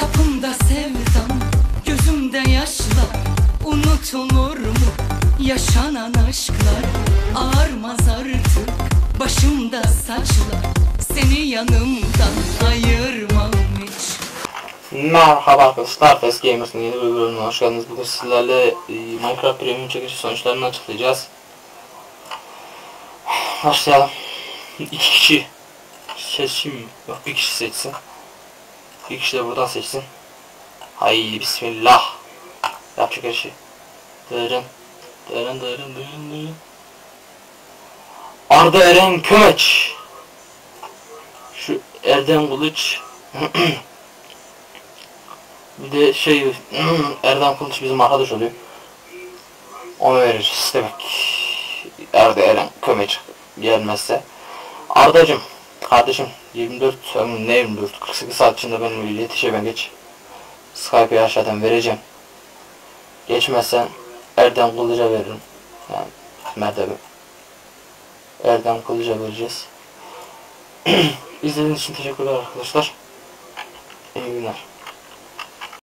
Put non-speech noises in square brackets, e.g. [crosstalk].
Kapımda sevdam, gözümde yaşlar Unutulur mu yaşanan aşklar Ağarmaz artık başımda saçlar Seni yanımdan ayırmam hiç Merhaba arkadaşlar, Fast Gamers'ın yeni bir bölümüne hoş geldiniz. Bugün sizlerle e, Minecraft Premium çekişi sonuçlarını açıklayacağız. Başlayalım. İki kişi seçim yok bir kişi seçsin. Bir kişi de buradan seçsin. Haydi bismillah. Yapacak her şey. Dırın. Dırın dırın dırın dırın. Arda Eren Kömeç. Şu Erdem Kılıç. [clears throat] Bir de şey [clears throat] Erdem Kılıç bizim arkadaş oluyor. Onu veririz demek. Erda Eren Kömeç gelmezse. Ardacım kardeşim 24 ım, ne 24 48 saat içinde benimle iletişime geç. Skype'ı aşağıdan vereceğim. Geçmezsen Erdem Kılıç'a veririm. Yani mertebe. Erdem Kılıç'a vereceğiz. [clears throat] İzlediğiniz için teşekkürler arkadaşlar. İyi günler.